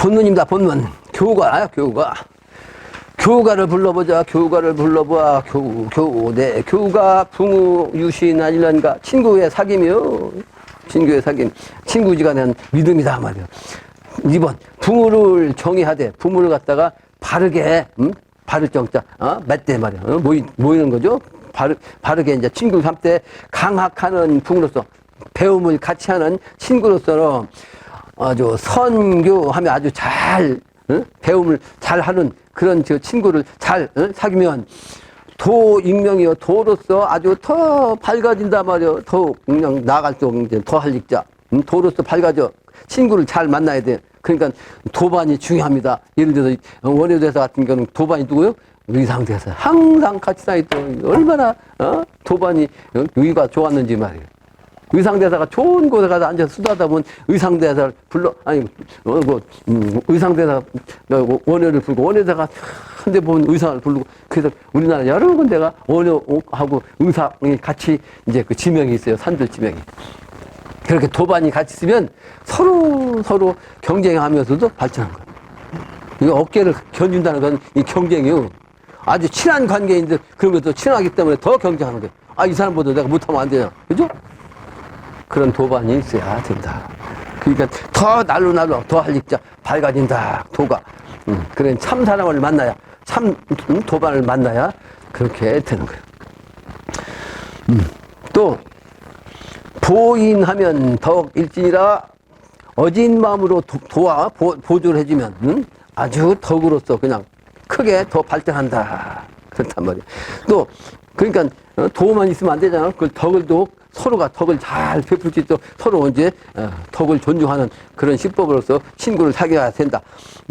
본문입니다, 본문. 교가, 교가. 교가를 불러보자, 교가를 불러보아, 교, 교대, 교가, 붕우, 유신, 아일란가, 친구의 사귐이요. 친구의 사귐. 친구지가 된 믿음이다, 말이야. 2번, 붕우를 정의하되, 붕우를 갖다가 바르게, 음? 바를 정자, 어? 맺대 말이야. 어? 모이, 모이는 거죠. 바르, 바르게 이제 친구 삼때 강학하는 붕으로서, 배움을 같이 하는 친구로서 아주 선교하며 아주 잘 어? 배움을 잘 하는 그런 저 친구를 잘 어? 사귀면 도 익명이요 도로서 아주 더 밝아진단 말이요 더 그냥 나갈수록 더할 익자 음, 도로서 밝아져 친구를 잘 만나야 돼 그러니까 도반이 중요합니다 예를 들어서 원효대사 같은 경우는 도반이 누구요 의상대사 항상 같이 다니던 얼마나 어? 도반이 어? 의가 좋았는지 말이에요 의상대사가 좋은 곳에 가서 앉아서 수다하다 보면 의상대사를 불러, 아니, 어, 뭐, 음, 의상대사, 원효를 부르고, 원효대사가 한대 보면 의상을 부르고, 그래서 우리나라 여러 군데가 원효하고 의상이 같이 이제 그 지명이 있어요. 산들 지명이. 그렇게 도반이 같이 있으면 서로, 서로 경쟁하면서도 발전한 거예요. 이 어깨를 견준다는 건 이 경쟁이요. 아주 친한 관계인데 것도 친하기 때문에 더 경쟁하는 거예요. 아, 이 사람보다 내가 못하면 안 되냐. 그죠? 그런 도반이 있어야 된다. 그러니까 더 날로 날로 더 할릭자 밝아진다. 도가. 음, 그런 참 사람을 만나야 참 음, 도반을 만나야 그렇게 되는 거예요. 음, 또 보인하면 더욱 일진이라 어진 마음으로 도, 도와 보, 보조를 해주면 음, 아주 덕으로서 그냥 크게 더 발전한다. 그렇단 말이에요. 또 그러니까 어, 도만 있으면 안 되잖아. 그 덕을 또 서로가 덕을 잘 베풀 수 있도록 서로 이제 어, 덕을 존중하는 그런 시법으로서 친구를 사귀어야 된다.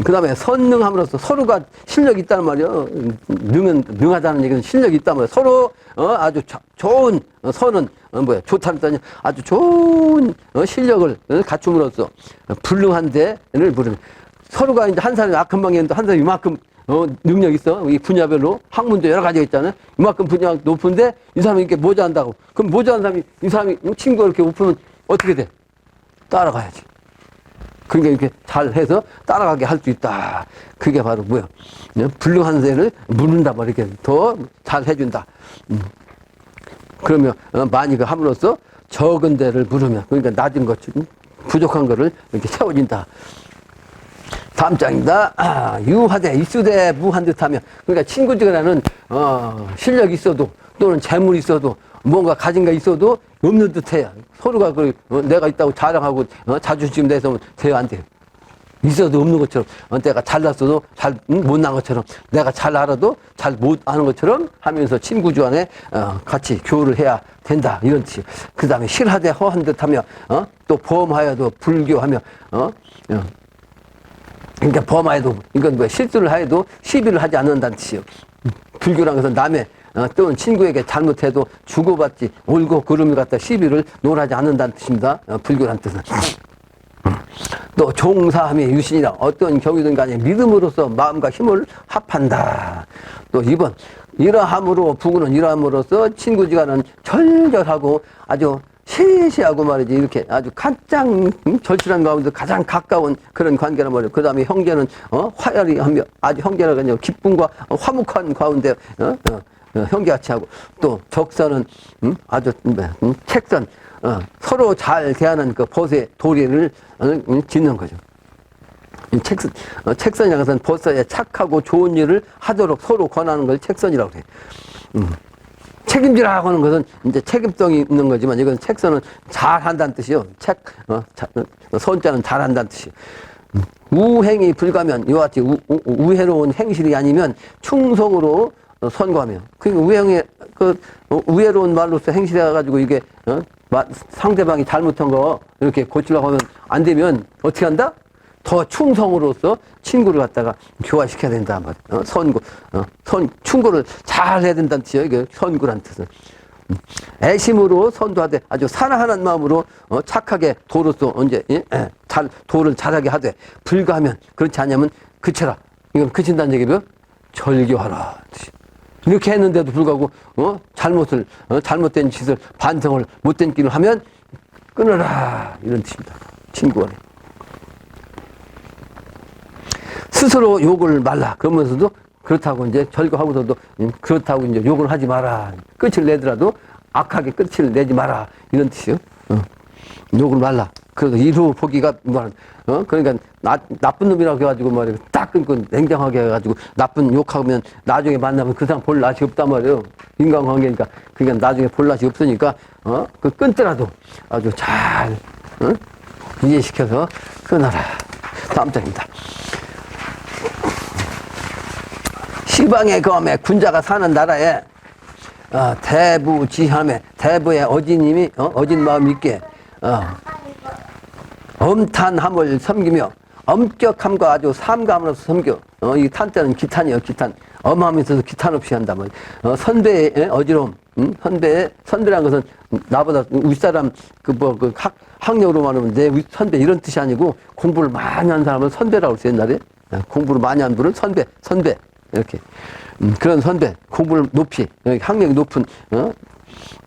그 다음에 선능함으로써 서로가 실력이 있다는 말이요. 능은, 능하다는 얘기는 실력이 있단 말이야. 서로 어, 아주 자- 좋은 어, 선은 어, 뭐야 좋다는 뜻이 아주 좋은 어, 실력을 어, 갖춤으로써 어, 불능한 데를 부르는 서로가 이제 한 사람이 악한 방에 있는데 한 사람이 이만큼 어, 능력 있어. 이 분야별로 학문도 여러 가지가 있잖아요. 이만큼 분야가 높은데 이 사람이 이렇게 모자란다고. 그럼 모자란 사람이 이 사람이 친구가 이렇게 높으면 어떻게 돼? 따라가야지. 그러니까 이렇게 잘 해서 따라가게 할 수 있다. 그게 바로 뭐야? 네? 불능한 새를 묻는다. 뭐 이렇게 더 잘 해준다. 음. 그러면 어, 많이 그 함으로써 적은 데를 물으면 그러니까 낮은 것, 부족한 거를 이렇게 채워진다. 다음 장입니다. 아, 유하대, 입수대, 무한 듯하며. 그러니까 친구들간에는, 어, 실력이 있어도, 또는 재물이 있어도, 뭔가 가진 게 있어도 없는 듯해요. 서로가 그, 어, 내가 있다고 자랑하고, 어, 자존심 내서 돼요, 안 돼요. 있어도 없는 것처럼, 어, 내가 잘났어도 잘 음, 못난 것처럼, 내가 잘 알아도 잘 못 아는 것처럼 하면서 친구 주 안에, 어, 같이 교류를 해야 된다. 이런 뜻이에요. 그 다음에 실하되 허한 듯하며, 어, 또 보험하여도 불교하며, 어, 어, 그러니까 범하에도 이건 뭐 실수를 하여도 시비를 하지 않는다는 뜻이요. 불교란 것은 남의 어, 또는 친구에게 잘못해도 주고받지 올고 그름을 갖다 시비를 논하지 않는다는 뜻입니다. 어, 불교란 뜻은. 또 종사함의 유신이라 어떤 경우든 간에 믿음으로써 마음과 힘을 합한다. 또 2번 이러함으로 부구는 이러함으로써 친구지간은 절절하고 아주 세세하고 말이지 이렇게 아주 가장 음, 절실한 가운데 가장 가까운 그런 관계란 말이에요. 그 다음에 형제는 어, 화열이 하며 아주 형제가 아니라 기쁨과 화목한 가운데 어, 어, 어, 형제같이 하고 또 적선은 음, 아주 음, 책선 어, 서로 잘 대하는 그 보세 도리를 어, 음, 짓는 거죠. 이 책선, 어, 책선이라는 것은 보스에 착하고 좋은 일을 하도록 서로 권하는 걸 책선이라고 그래요. 음. 책임지라고 하는 것은 이제 책임성이 있는 거지만 이건 책선은 잘한다는 뜻이요. 책, 어, 자, 어, 선자는 잘한다는 뜻이요. 음. 우행이 불가면 이와 같이 우, 우, 우 해로운 행실이 아니면 충성으로 어, 선거하며 그러니까 우행의 그 어, 우해로운 말로서 행실해 가지고 이게 어? 마- 상대방이 잘못한 거 이렇게 고치려고 하면 안 되면 어떻게 한다? 더 충성으로서 친구를 갖다가 교화시켜야 된다 말. 어, 선구, 어, 선 충고를 잘 해야 된다는 뜻이에요. 이게 선구란 뜻은. 음. 애심으로 선도하되 아주 사랑하는 마음으로 어, 착하게 도로서 언제 예? 예, 잘 도를 잘하게 하되 불가하면 그렇지 않으면 그쳐라. 이건 그친다는 얘기고요. 절교하라. 이렇게 했는데도 불구하고 어? 잘못을 어? 잘못된 짓을 반성을 못된 길을 하면 끊어라 이런 뜻입니다. 친구간에. 스스로 욕을 말라. 그러면서도 그렇다고 이제 절거하고서도 음, 그렇다고 이제 욕을 하지 마라. 끝을 내더라도 악하게 끝을 내지 마라. 이런 뜻이요. 어. 욕을 말라. 그래서 이루 보기가 뭐, 어 그러니까 나, 나쁜 놈이라고 해가지고 말이야 딱 끊고 냉정하게 해가지고 나쁜 욕하면 나중에 만나면 그 사람 볼 낯이 없단 말이에요 인간관계니까 그러니까 나중에 볼 낯이 없으니까 어 그 끊더라도 아주 잘 어? 이해시켜서 끊어라 다음 장입니다 시방의 검에 군자가 사는 나라에 어, 대부지함에 대부의 어진님이 어, 어진 마음 있게 어, 엄탄함을 섬기며 엄격함과 아주 삼감으로서 섬겨. 어, 이 탄자는 기탄이요, 기탄. 엄하면서도 기탄 없이 한다면. 어, 선배의 예, 어지러움. 음? 선배의, 선배란 것은 나보다 윗사람, 그 뭐, 그 학, 학력으로 말하면 내 윗- 선배 이런 뜻이 아니고 공부를 많이 한 사람은 선배라고 그랬어요, 옛날에. 예, 공부를 많이 한 분은 선배, 선배. 이렇게. 음, 그런 선배, 공부를 높이, 어, 학력이 높은, 어?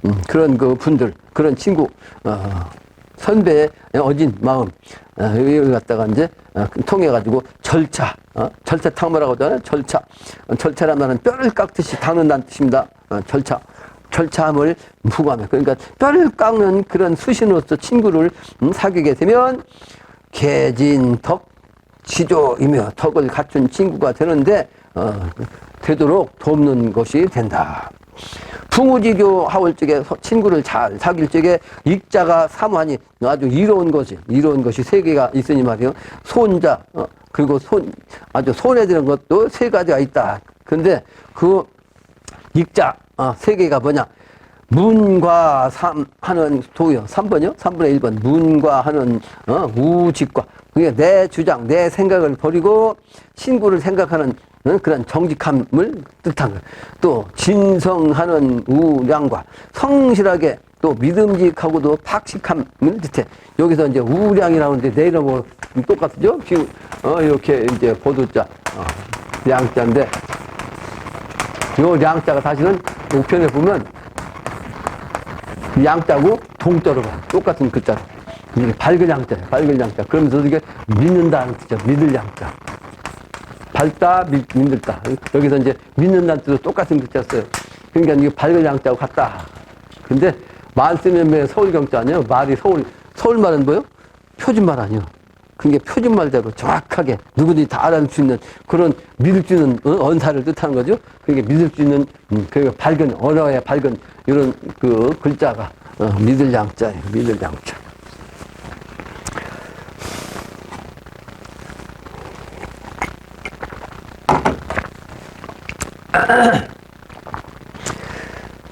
음, 그런 그 분들, 그런 친구, 어, 선배의 어진 마음, 어, 여기 갖다가 이제 어, 통해 가지고 절차, 어, 절차 탕마라고 하잖아요. 절차. 어, 절차란 말은 뼈를 깎듯이 닦는다는 뜻입니다. 어, 절차. 절차함을 부과하며. 그러니까 뼈를 깎는 그런 수신으로서 친구를 음, 사귀게 되면 개진 덕 지조이며 덕을 갖춘 친구가 되는데 어, 되도록 돕는 것이 된다. 풍우지교 하올 적에 서- 친구를 잘 사귈 적에 익자가 사무하니 아주 이로운 것이 이로운 것이 세 개가 있으니 말이요 손자 어, 그리고 손 아주 손에 드는 것도 세 가지가 있다. 근데 그 익자 어, 세 개가 뭐냐? 문과 삼 하는 도요. 3번이요? 3분의 1번. 문과 하는 어, 우직과. 그게 내 주장, 내 생각을 버리고 친구를 생각하는 어, 그런 정직함을 뜻한 거예요. 또 진성하는 우량과 성실하게 또 믿음직하고도 박식함을 뜻해. 여기서 이제 우량이라는데 내 이름하고 똑같죠? 지금 어, 이렇게 이제 보도자 어, 양자인데 요 양자가 사실은 우편에 보면 양자고 동자로 가. 똑같은 글자로. 밝은 양자예요. 밝은 양자. 그러면서 이게 믿는다는 뜻이죠. 믿을 양자. 밝다, 믿, 믿는다. 여기서 이제 믿는다는 뜻도 똑같은 글자 써요. 그러니까 이게 밝은 양자하고 같다. 근데 말 쓰면 왜 서울 경자 아니에요? 말이 서울, 서울말은 뭐요? 표준말 아니에요. 그게 표준말대로 정확하게 누구든지 다 알아낼 수 있는 그런 믿을 수 있는 어, 언사를 뜻하는 거죠. 그게 믿을 수 있는 음, 그 밝은 언어의 밝은 이런 그 글자가 어, 믿을 양자예요. 믿을 양자.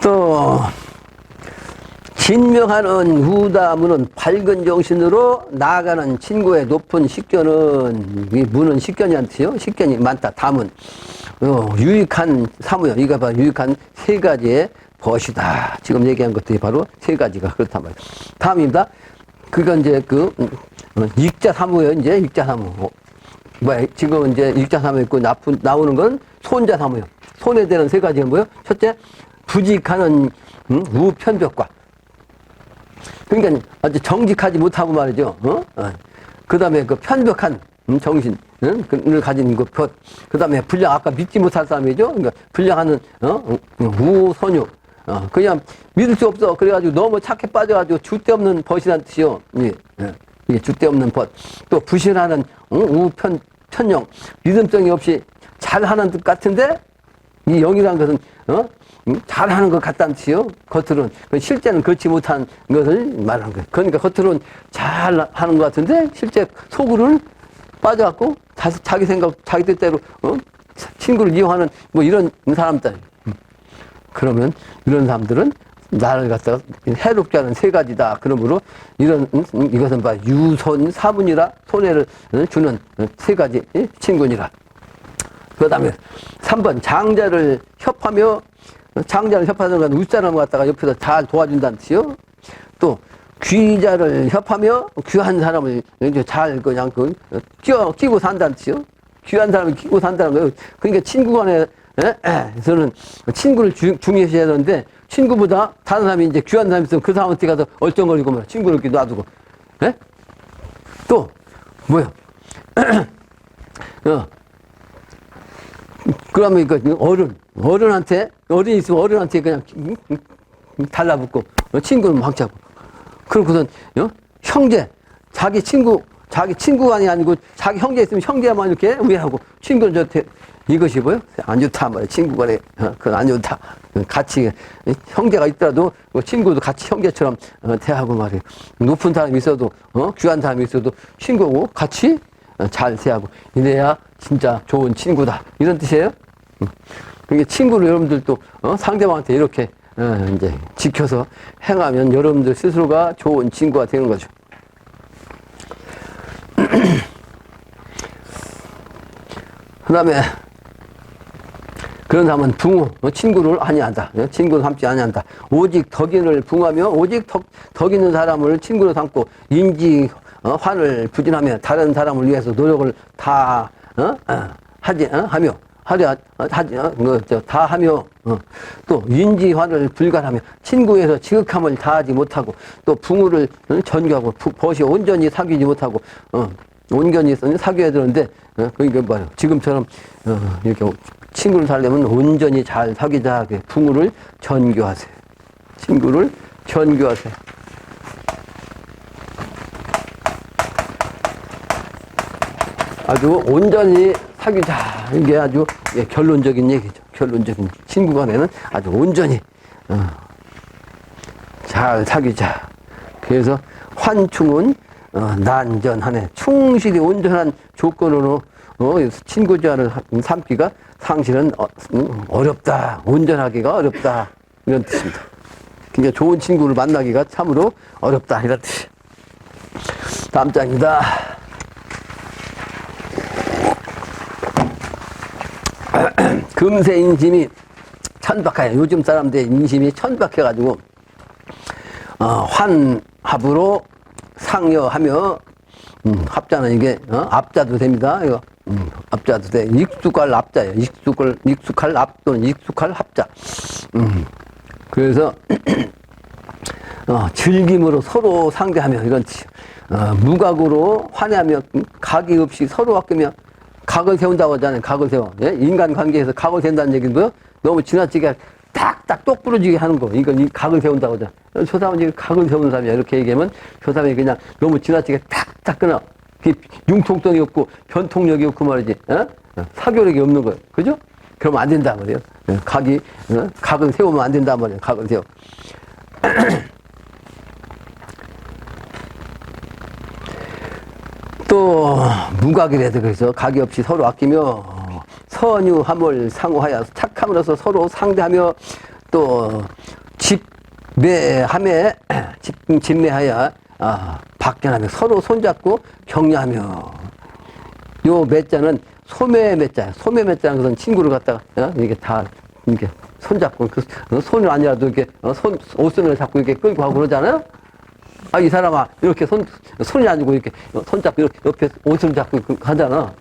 또 진명하는 후다문은 밝은 정신으로 나아가는 친구의 높은 식견은 이 문은 식견이란 뜻이요. 식견이 많다. 다문 어, 유익한 사무요. 이거 봐 유익한 세 가지의 벗이다. 지금 얘기한 것들이 바로 세 가지가 그렇단 말이에요. 다음입니다. 그건 이제 그 음, 어, 익자 사무요. 이제 익자 사무. 어, 뭐야, 지금 이제 일자 사무 있고 나쁜, 나오는 건 손자 사무요. 손에 대는 세 가지가 뭐요? 첫째, 부직하는 음, 우편벽과. 그러니까 아주 정직하지 못하고 말이죠. 어? 그 다음에 그 편벽한 음, 정신, 을 가진 그 것. 그 다음에 불량, 아까 믿지 못할 사람이죠. 그러니까 불량하는, 어? 우선유. 어, 그냥 믿을 수 없어. 그래가지고 너무 착해 빠져가지고 주대 없는 벗이라는 뜻이요. 예, 예. 이게 주대 없는 벗. 또 부실하는 어? 우편, 편령. 믿음성이 없이 잘하는 뜻 같은데 이 영이라는 것은 어? 음, 잘하는 것 같다는 뜻이요. 겉으로는 실제는 그렇지 못한 것을 말하는 거예요. 그러니까 겉으로는 잘하는 것 같은데 실제 속으로는 빠져갖고 자, 자기 생각, 자기 뜻대로 어? 친구를 이용하는 뭐 이런 사람들. 음. 그러면 이런 사람들은 나를 갖다가 해롭게 하는 세 가지다. 그러므로 이런 음, 음, 이것은 봐 유손 사분이라 손해를 어, 주는 어, 세 가지 예? 친구니라. 그 다음에 3번 장자를 협하며 장자를 협하는 건 윗사람 갖다가 옆에서 잘 도와준다는 뜻이요. 또 귀자를 협하며 귀한 사람을 이제 잘 그냥 그 끼워 끼고 산다는 뜻이요. 귀한 사람을 끼고 산다는 거예요. 그러니까 친구 간에 에서는 친구를 주- 중요시해야 되는데 친구보다 다른 사람이 이제 귀한 사람이 있으면 그 사람한테 가서 얼쩡거리고 막 친구를 이렇게 놔두고 에? 또 뭐야? 어, 그러면 그 어른, 어른한테, 어른이 있으면 어른한테 그냥 달라붙고, 어, 친구는 막 잡고. 그러고선, 어? 형제, 자기 친구, 자기 친구가 아니고 자기 형제 있으면 형제만 이렇게 위하고, 친구는 저한테 이것이 뭐요? 안 좋다 말이야. 친구 간에, 어, 그건 안 좋다. 같이, 형제가 있더라도, 그 친구도 같이 형제처럼 어, 대하고 말이에요. 높은 사람이 있어도, 어? 귀한 사람이 있어도 친구고 같이 어, 잘 대하고. 이래야 진짜 좋은 친구다. 이런 뜻이에요. 음. 그게 친구를 여러분들도 어? 상대방한테 이렇게 어, 이제 지켜서 행하면 여러분들 스스로가 좋은 친구가 되는 거죠. 그 다음에 그런 사람은 붕어, 어, 친구를 아니한다. 어, 친구를 삼지 아니한다. 오직 덕인을 붕하며 오직 덕, 덕 있는 사람을 친구로 삼고 인지 어, 환을 부진하며 다른 사람을 위해서 노력을 다 어? 어, 하지 어? 하며 하려 어, 하지 어? 그, 저, 다 하며 어. 또 인지환을 불가하며 친구에서 지극함을 다하지 못하고 또 붕어를 어, 전교하고 부- 벗이 온전히 사귀지 못하고 어. 온전히 사귀어야 되는데 어, 그러니까 뭐야 지금처럼 어, 이렇게 친구를 살려면 온전히 잘 사귀자 붕어를 전교하세요. 친구를 전교하세요. 아주 온전히 사귀자 이게 아주 예, 결론적인 얘기죠. 결론적인 친구 간에는 아주 온전히 어, 잘 사귀자. 그래서 환충은 어, 난전하네. 충실히 온전한 조건으로 어, 친구자를 삼기가 상실은 어, 음, 어렵다. 온전하기가 어렵다. 이런 뜻입니다. 그러니까 좋은 친구를 만나기가 참으로 어렵다. 이런 뜻이. 다음 장입니다. 금세 인심이 천박해. 요즘 사람들의 인심이 천박해가지고, 어, 환합으로 상여하며, 음, 합자는 이게, 어, 앞자도 됩니다. 이거, 음, 앞자도 돼. 익숙할 앞자예요. 익숙할, 익숙할 앞 또는 익숙할 합자. 음, 그래서, 어, 즐김으로 서로 상대하며 이런. 어, 무각으로 환해하며 음, 각이 없이 서로 아끼며 각을 세운다고 하잖아요. 각을 세워. 예? 인간 관계에서 각을 세운다는 얘기는 뭐요? 너무 지나치게 딱딱 똑부러지게 하는 거. 이건 이 각을 세운다고 하잖아요. 어, 저 사람은 지금 각을 세우는 사람이야. 이렇게 얘기하면 저 사람이 그냥 너무 지나치게 딱딱 끊어. 그 융통성이 없고 변통력이 없고 말이지. 어? 어, 사교력이 없는 거예요. 그죠? 그러면 안 된다 말이에요. 예, 각이, 어? 각을 세우면 안 된다 말이에요. 각을 세워. 또 무각이라도 그래서 각이 없이 서로 아끼며 선유 함을 상호하여 착함으로써 서로 상대하며 또 집매함에 집, 집매하여 아, 박견하며 서로 손잡고 격려하며 요 매자는 소매 매자야. 소매 매자는 것은 친구를 갖다가 어? 이게 다 이렇게 손잡고 그 어, 손을 아니라도 이렇게 어, 손 옷선을 잡고 이렇게 끌고 가고 그러잖아요. 아, 이 사람아, 이렇게 손, 손이 아니고 이렇게 손 잡고 이렇게 옆에 옷을 잡고 그- 하잖아.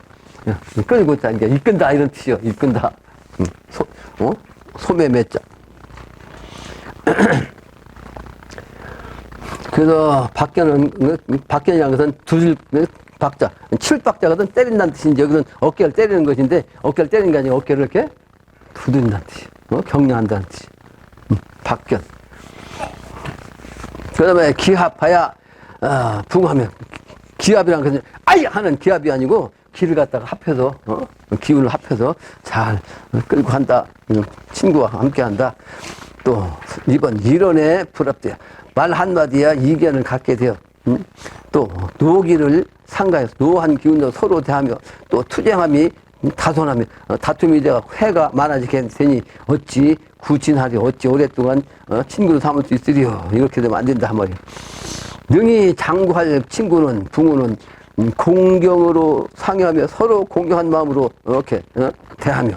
야, 끌고 있다. 이게 이끈다. 이런 뜻이요. 이끈다. 음, 소, 어? 소매 맺자. 그래서 박견은, 그, 박견이라는 것은 두 줄, 그 박자. 칠박자거든 때린다는 뜻인지 여기는 어깨를 때리는 것인데 어깨를 때리는 게 아니고 어깨를 이렇게 두드린다는 뜻이. 어? 격려한다는 뜻이. 음, 박견. 그 다음에 기합하야, 어, 붕하면, 기합이란 것은, 아이! 하는 기합이 아니고, 기를 갖다가 합해서, 어? 기운을 합해서 잘 끌고 한다. 음, 친구와 함께 한다. 또, 이번 일원에 불합돼야. 말 한마디야 이견을 갖게 되어. 음? 또, 노기를 상가해서 노한 기운으로 서로 대하며, 또 투쟁함이 다손하며, 어, 다툼이 되어 회가 많아지게 되니, 어찌 구진하리, 어찌 오랫동안 어, 친구를 삼을 수 있으리요. 이렇게 되면 안 된다, 말이에요. 능히 장구할 친구는, 부모는 음, 공경으로 상여하며 서로 공경한 마음으로 이렇게 어, 대하며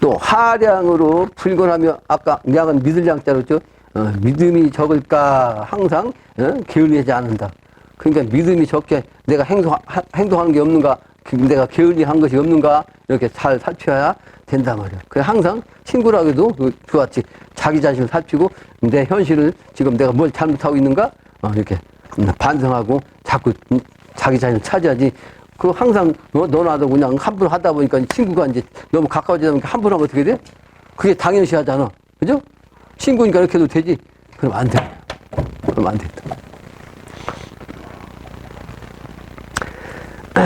또 하량으로 불건하며 아까 양은 믿을 양자로죠. 어, 믿음이 적을까 항상 어, 게을리하지 않는다. 그러니까 믿음이 적게 내가 행동, 하- 행동하는 게 없는가, 그 내가 게을리한 것이 없는가 이렇게 잘 살펴야 된단 말이야. 그래 항상 친구라고도 그 그같이 자기 자신을 살피고 내 현실을 지금 내가 뭘 잘못하고 있는가 어, 이렇게 음, 반성하고 자꾸 음, 자기 자신을 찾아야지 그 항상 어, 너나도 그냥 함부로 하다 보니까 친구가 이제 너무 가까워지다 보니까 함부로 하면 어떻게 돼? 그게 당연시 하잖아. 그죠? 친구니까 이렇게 해도 되지. 그럼 안 돼. 그럼 안 된다.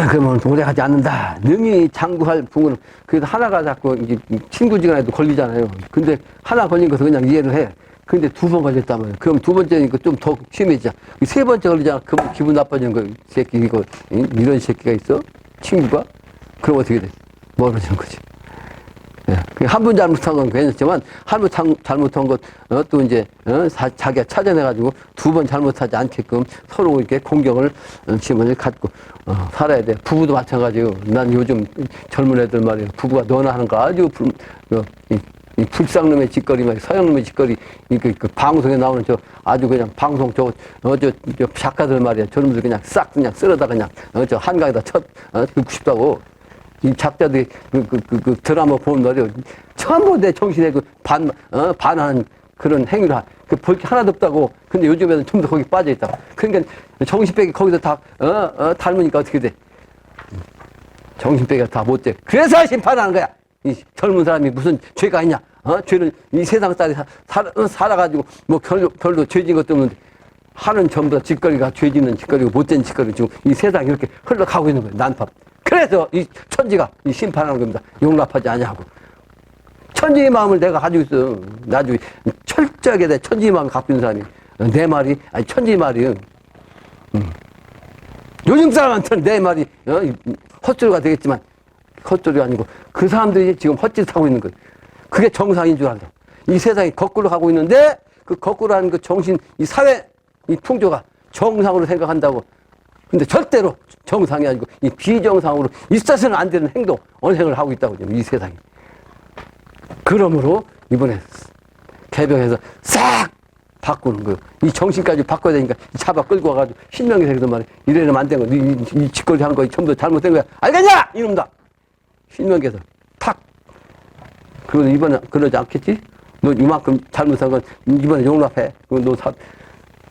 그러면 오래 가지 않는다. 능히 장구할 붕은 그래도 하나가 자꾸 이제 친구지간에도 걸리잖아요. 근데 하나 걸린 것을 그냥 이해를 해. 근데 두 번 걸렸단 말이에요. 그럼 두 번째니까 좀 더 심해지잖아. 세 번째 걸리잖아. 그럼 기분 나빠지는. 이 새끼 이거 이- 이런 새끼가 있어? 친구가? 그럼 어떻게 돼? 멀어지는 거지. 예. 한번 잘못한 건 괜찮지만 한번 잘못한 것 어, 또 이제 어, 사- 자기가 찾아내가지고 두 번 잘못하지 않게끔 서로 이렇게 공경을 어, 지원을 갖고 어, 살아야 돼. 부부도 마찬가지예요. 난 요즘 젊은 애들 말이에요. 부부가 너나 하는 거 아주 불, 어, 이, 이 불쌍놈의 짓거리, 막 서양놈의 짓거리, 이, 그, 그 방송에 나오는 저 아주 그냥 방송 저, 어, 저, 저 작가들 말이야. 저놈들 그냥 싹 그냥 쓸어다 그냥, 어, 저 한강에다 쳐, 어, 긋고 싶다고. 이 작자들이 그, 그, 그, 그 드라마 보면 말이야. 전부 내 정신에 그 반, 어, 반하는 그런 행위를, 하- 그 볼 게 하나도 없다고. 근데 요즘에는 좀 더 거기 빠져있다. 그러니까 정신백이 거기서 다, 어, 어, 닮으니까 어떻게 돼? 정신백이가 다 못 돼. 그래서 심판하는 거야. 이 젊은 사람이 무슨 죄가 있냐? 어? 죄는 이 세상 살이 어, 살아가지고 뭐 별로, 별로 죄진 것도 없는데 하는 전부 다 짓거리가 죄 짓는 짓거리고 못된 짓거리 지금 이 세상이 이렇게 흘러가고 있는 거예요. 난pháp. 그래서 이 천지가 이 심판하는 겁니다. 용납하지 아니하고. 천지의 마음을 내가 가지고 있어. 나중에 철저하게 내 천지의 마음을 갖고 있는 사람이. 어, 내 말이, 아니, 천지의 말이. 음. 요즘 사람한테는 내 말이, 어, 이- 헛소리가 되겠지만, 헛소리가 아니고, 그 사람들이 지금 헛짓을 하고 있는 거예요. 그게 정상인 줄 알다. 이 세상이 거꾸로 가고 있는데, 그 거꾸로 하는 그 정신, 이 사회, 이 풍조가 정상으로 생각한다고. 근데 절대로 정상이 아니고, 이 비정상으로 있어서는 안 되는 행동, 언행을 하고 있다고, 지금 이 세상이. 그러므로 이번에 개병해서 싹 바꾸는 거예요. 이 정신까지 바꿔야 되니까 이 잡아 끌고 와가지고 신명기에서 말이야. 이래는 안 되는 거. 이, 이, 이 짓거리 한 거 전부 다 잘못된 거야. 알겠냐? 이놈다. 신명기에서 탁. 그리고 이번에 그러지 않겠지? 너 이만큼 잘못한 건 이번에 용납해. 너 사,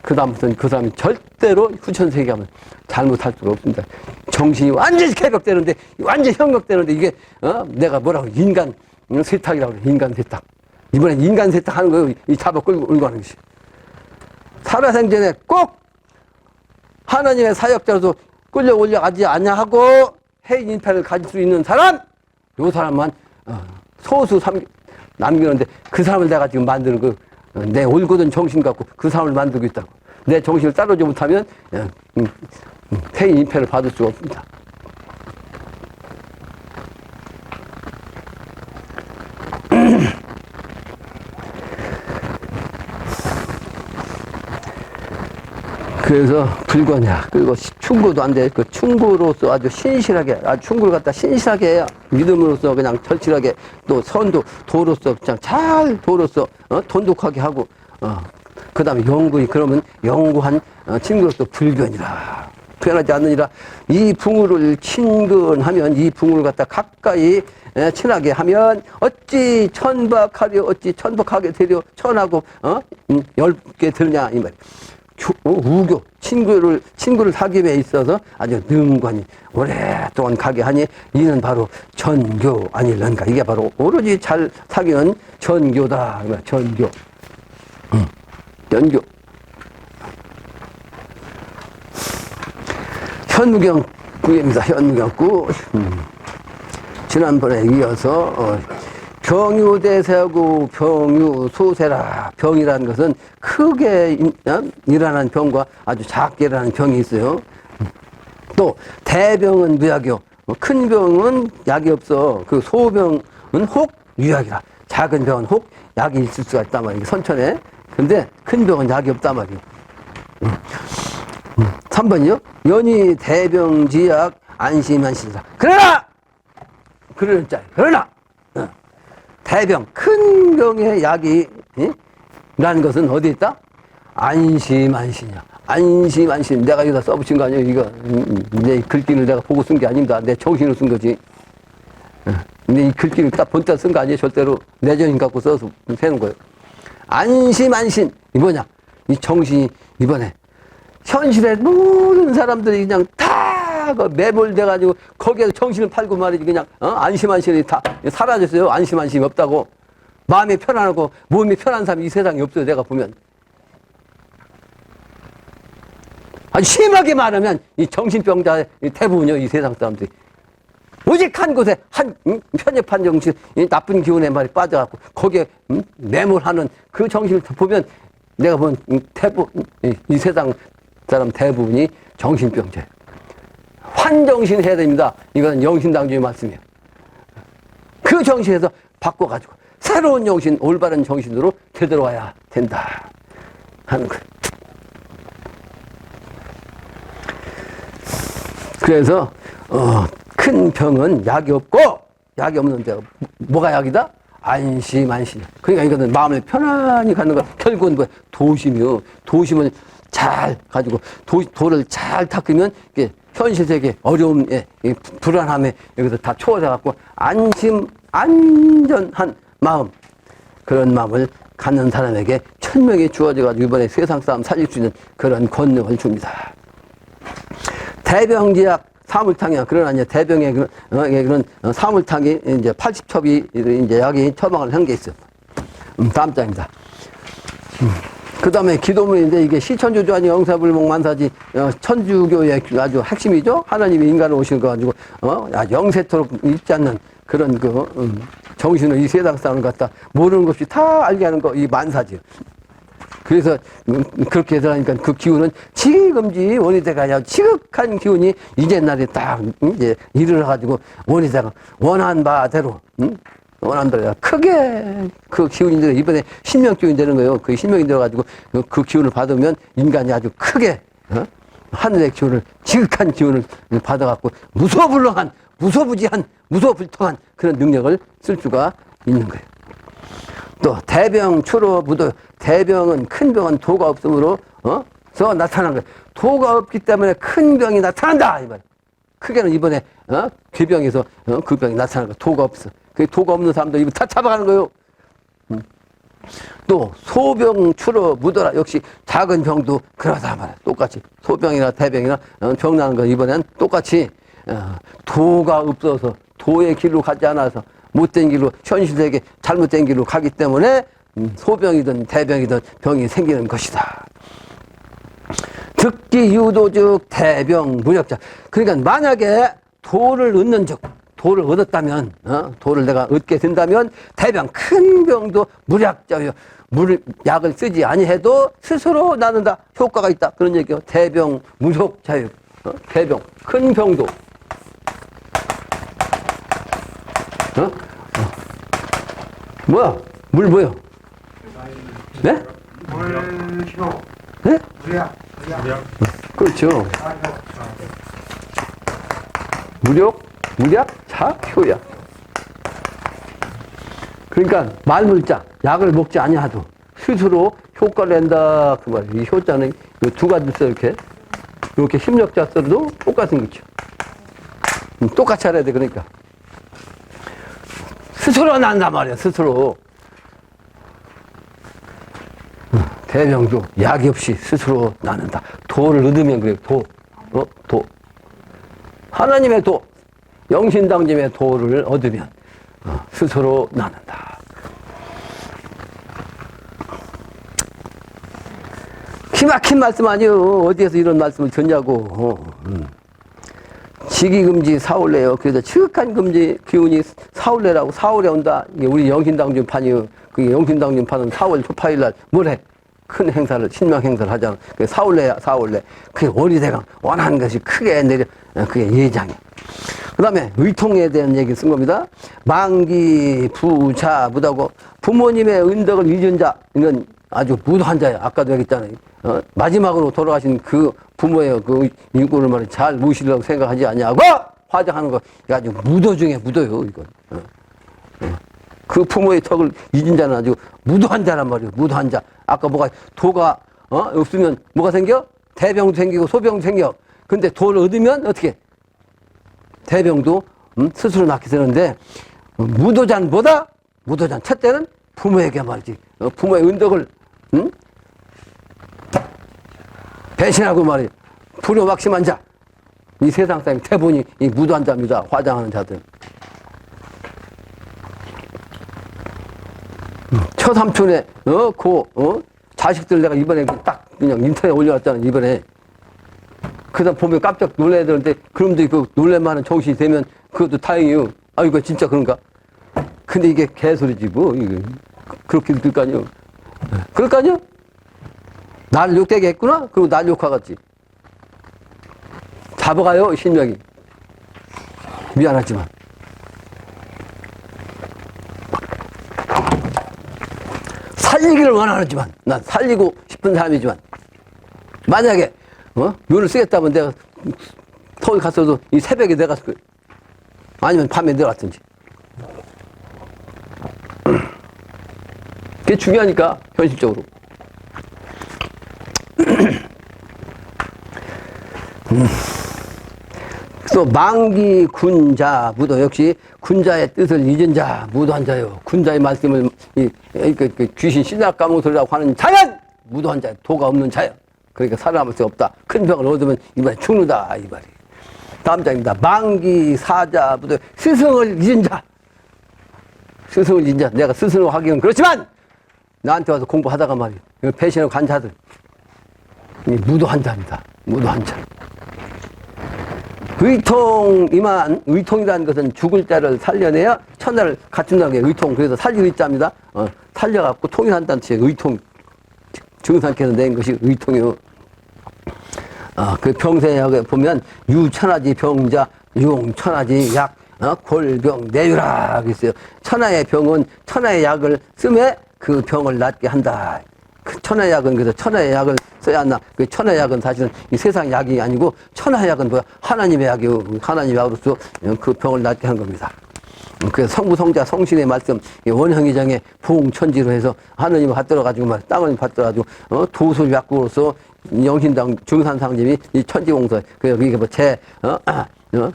그 다음부터는 그 사람이 절대로 후천세계 하면 잘못할 수가 없습니다. 정신이 완전히 개벽되는데, 완전히 현격되는데, 이게, 어? 내가 뭐라고, 인간 응? 세탁이라고 그래. 인간 세탁. 이번엔 인간 세탁 하는 거예요. 이 잡아 끌고, 끌고 가는 것이. 살아생전에 꼭 하나님의 사역자로서 끌려 올려가지 않냐 하고 해인 인패를 가질 수 있는 사람, 요 사람만 어, 소수 삼, 남기는데 그 사람을 내가 지금 만드는 그, 어, 내 올곧은 정신 갖고 그 사람을 만들고 있다고. 내 정신을 따르지 못하면 어, 음, 음, 해인 인패를 받을 수가 없습니다. 그래서 불거냐 그리고 충고도 안 돼. 그 충고로서 아주 신실하게 아주 충고를 갖다 신실하게 믿음으로써 그냥 절실하게 또 선도 도로서 그냥 잘 도로서 어? 돈독하게 하고 어. 그 다음에 영구히 그러면 영구한 어, 친구로서 불변이라 변하지 않느니라 이 붕우를 친근하면 이 붕우를 갖다 가까이 에, 친하게 하면 어찌 천박하려 어찌 천박하게 되려 천하고 어? 음, 넓게 되느냐 이 말. 교- 어, 우교 친구를 친구를 사귀에 있어서 아주 능관이 오랫동안 가게 하니 이는 바로 전교 아닐런가. 이게 바로 오로지 잘 사귀는 전교다. 전교. 음, 전교. 현무경 구입니다. 현무경구. 음. 지난번에 이어서 어, 병유대세하고 병유소세라 병이라는 것은 크게 인- 어? 일어나는 병과 아주 작게 일어나는 병이 있어요. 또 대병은 무약이요. 어, 큰 병은 약이 없어. 그 소병은 혹 유약이라. 작은 병은 혹 약이 있을 수가 있단 말이에요. 선천에. 근데 큰 병은 약이 없단 말이에요. 3번이요. 연이 대병지약 안심안심이다. 그러나! 그러는 짤. 그러나! 어, 대병, 큰 병의 약이, 예? 라는 것은 어디 있다? 안심 안심이야. 안심 안심. 내가 여기다 써붙인 거 아니에요, 이거. 음, 음, 내 글귀를 내가 보고 쓴 게 아닙니다. 내 정신을 쓴 거지. 어, 근데 이 글귀를 딱 본따 쓴거 아니에요? 절대로 내 정신 갖고 써서 세는 거예요. 안심 안심. 이 뭐냐? 이 정신이 이번에 현실의 모든 사람들이 그냥 다 다그 매몰돼가지고 거기에서 정신을 팔고 말이지 그냥 어? 안심 안심이 다 사라졌어요. 안심 안심이 없다고 마음이 편안하고 몸이 편한 사람이 이 세상에 없어요. 내가 보면 아주 심하게 말하면 이 정신병자의 이 대부분이요 이 세상 사람들이 오직 한 곳에 한 응? 편협한 정신, 이 나쁜 기운에 말이 빠져갖고 거기에 응? 매몰하는 그 정신을 보면 내가 본 응, 대부 이, 이 세상 사람 대부분이 정신병자예요. 환정신 해야 됩니다. 이건 영신당주의 말씀이에요. 그 정신에서 바꿔가지고 새로운 정신, 올바른 정신으로 되돌아와야 된다 하는 거예요. 그래서 어, 큰 병은 약이 없고 약이 없는데 뭐가 약이다? 안심 안심. 그러니까 이거는 마음을 편안히 갖는 거. 결국은 뭐 도심이요. 도심을 잘 가지고 도, 도를 잘 닦으면 이게 현실 세계 어려움에 이 불안함에 여기서 다 초월해 갖고 안심 안전한 마음 그런 마음을 갖는 사람에게 천명이 주어져 가지고 이번에 세상 싸움 살릴 수 있는 그런 권능을 줍니다. 대병지약 사물탕이야. 그러나 이제 대병의 그런, 어, 그런 어, 사물탕이 이제 80첩이 이제 약이 처방을 한 게 있어. 음, 다음 장입니다. 그 다음에 기도문인데 이게 시천주조하니 영사불목 만사지 어, 천주교의 아주 핵심이죠. 하나님이 인간을 오신 거 가지고 어, 아, 영세토록 잊지 않는 그런 그 음, 정신을 이 세상 사람을 갖다 모르는 것이 다 알게 하는 거 이 만사지. 그래서 음, 그렇게 해서 하니까 그 기운은 지금지 원희대가 지극한 기운이 이제 날에 딱 이제 이르러가지고 원희대가 원한 바대로 응? 원한 대로 크게 그 기운이 들어 이번에 신명 기운이 되는 거예요. 그 신명이 들어가지고 그, 그 기운을 받으면 인간이 아주 크게 어? 하늘의 기운을 지극한 기운을 받아갖고 무소불능한 무소부지한 무소불통한 그런 능력을 쓸 수가 있는 거예요. 또 대병 추로 무도 대병은 큰 병은 도가 없으므로 어서 나타난 거예요. 도가 없기 때문에 큰 병이 나타난다 이 말. 크게는 이번에 어 괴병에서 어? 그 병이 나타난 거 도가 없어. 그 도가 없는 사람들 이거 다 잡아가는 거예요. 음. 또 소병 추로 무더라 역시 작은 병도 그러다 말이야. 똑같이 소병이나 대병이나 어, 병 나는 거 이번엔 똑같이 어, 도가 없어서 도의 길로 가지 않아서 못된 길로 현실 세계 잘못된 길로 가기 때문에 음, 소병이든 대병이든 병이 생기는 것이다. 듣기 유도즉 대병 무력자. 그러니까 만약에 도를 얻는 즉 도를 얻었다면 어? 도를 내가 얻게 된다면 대병 큰 병도 무력자요. 물 약을 쓰지 아니해도 스스로 나는 다 효과가 있다 그런 얘기요. 대병 무력자요. 어? 대병 큰 병도 어? 어. 뭐야? 물 뭐요? 네? 물효 네? 물약 물약 그렇죠. 무력, 무약, 자, 효약. 그러니까 말물자, 약을 먹지 아니하도 스스로 효과를 낸다 그 말이에요. 이 효자는 이 두 가지 써 이렇게 이렇게 힘력자 써도 똑같은 거죠. 음, 똑같이 알아야 돼 그러니까 스스로 난단 말이야 스스로. 대명도 약이 없이 스스로 나는다. 도를 얻으면 그래요. 도. 어? 도. 하나님의 도. 영신당짐의 도를 얻으면 어, 스스로 나는다. 기막힌 말씀 아니요. 어디에서 이런 말씀을 듣냐고. 어, 음. 지기금지 사올래요. 그래서 지극한 금지 기운이 사올래라고 사올에 온다. 이게 우리 영신당준판이요. 그게 영신당준판은 4월 초파일 날 뭐래? 큰 행사를 신명 행사를 하잖아. 그 사올래야 사올래. 그게 원리대강 원하는 것이 크게 내려. 어, 그게 예장이야. 그 다음에 의통에 대한 얘기 쓴 겁니다. 만기 부자 무다고 부모님의 은덕을 잊은 자 이건 아주 무도한 자야. 아까도 얘기했잖아요. 어, 마지막으로 돌아가신 그 부모의 그 인권을 말이 잘 모시려고 생각하지 않냐고 화장하는 거 아주 무도 중에 무도요 이건. 어. 어. 그 부모의 덕을 잊은 자는 아주 무도한 자란 말이에요. 무도한 자. 아까 뭐가 도가 어? 없으면 뭐가 생겨? 대병도 생기고 소병도 생겨. 근데 도를 얻으면 어떻게? 대병도 음, 스스로 낳게 되는데 어, 무도잔보다 무도잔 첫째는 부모에게 말이지 어, 부모의 은덕을 음? 배신하고 말이 불효 막심한 자 이 세상 사람이 대부분이 이 무도한 자입니다. 화장하는 자들. 음, 처삼촌의, 어, 그, 어, 자식들 내가 이번에 딱 그냥 인터넷에 올려놨잖아, 이번에. 그다 보면 깜짝 놀라야 되는데, 그럼도 그 놀랄만한 정신이 되면 그것도 다행이요. 아이고, 진짜 그런가? 근데 이게 개소리지, 뭐, 이게. 그렇게 아니요. 그럴 거 아니요? 날 욕되게 했구나? 그리고 날 욕하겠지. 잡아가요, 신명이. 미안하지만. 살리기를 원하지만, 난 살리고 싶은 사람이지만, 만약에, 어? 묘를 쓰겠다면 내가 서울 갔어도 이 새벽에 내가 그, 아니면 밤에 내려갔든지. 그게 중요하니까, 현실적으로. 또 만기 군자 무도 역시 군자의 뜻을 잊은 자 무도한 자요 군자의 말씀을 이, 이, 그, 그 귀신 신약 까무소리라고 하는 자는 무도한 자 도가 없는 자요 그러니까 살아남을 수 없다. 큰 병을 얻으면 이번에 죽는다 이 말이 다음 장입니다. 만기 사자 무도 스승을 잊은 자. 스승을 잊은 자. 내가 스승을 하기는 그렇지만 나한테 와서 공부하다가 이거 배신을 간 자들. 이 무도한 자입니다. 무도한 자. 의통 이만 의통이라는 것은 죽을 자를 살려내야 천하를 갖춘다는 게 의통. 그래서 살리고 있자입니다. 어, 살려갖고 통일한다는 뜻의 의통. 증상께서 낸 것이 의통이요 아, 그 병세약에 보면 유천하지 병자 용천하지 약 어, 골병 내유라 그랬어요 천하의 병은 천하의 약을 쓰매 그 병을 낫게 한다 그 천하의 약은 그래서 천하의 약을 써야 한다. 그 천하의 약은 사실은 이 세상 약이 아니고 천하의 약은 뭐야? 하나님의 약이요. 하나님의 약으로서 그 병을 낫게 한 겁니다. 그래서 성부 성자 성신의 말씀 이 원형이장에 부흥천지로 해서 하느님을 받들어 가지고 말 땅을 받들어 가지고 어, 도술 약국으로서 영신당 중산상님이 이 천지공서 그래서 이게 뭐제 어, 어,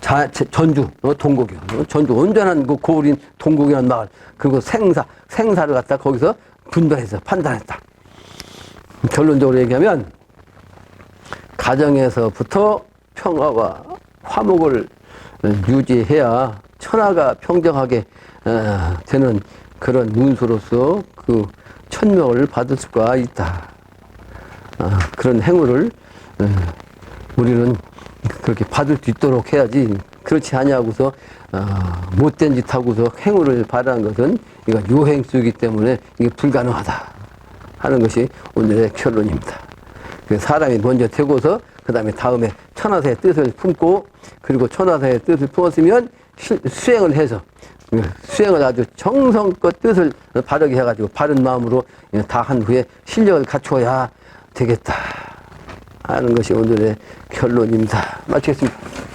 자, 제- 전주, 어, 동국이요. 어, 전주, 온전한 그 고을인 동국이라는 마을. 그리고 생사, 생사를 갖다 거기서 분별해서 판단했다. 결론적으로 얘기하면, 가정에서부터 평화와 화목을 어, 유지해야 천하가 평정하게 어, 되는 그런 문수로서 그 천명을 받을 수가 있다. 아, 그런 행위를 어, 우리는 그렇게 받을 수 있도록 해야지 그렇지 아니하고서 아, 못된 짓 하고서 행위를 바라는 것은 이거 요행수이기 때문에 이게 불가능하다 하는 것이 오늘의 결론입니다. 그 사람이 먼저 되고서 그 다음에 다음에 천하사의 뜻을 품고 그리고 천하사의 뜻을 품었으면 실- 수행을 해서 그 수행을 아주 정성껏 뜻을 바르게 해가지고 바른 마음으로 다 한 후에 실력을 갖춰야 되겠다 하는 것이 오늘의 결론입니다. 마치겠습니다.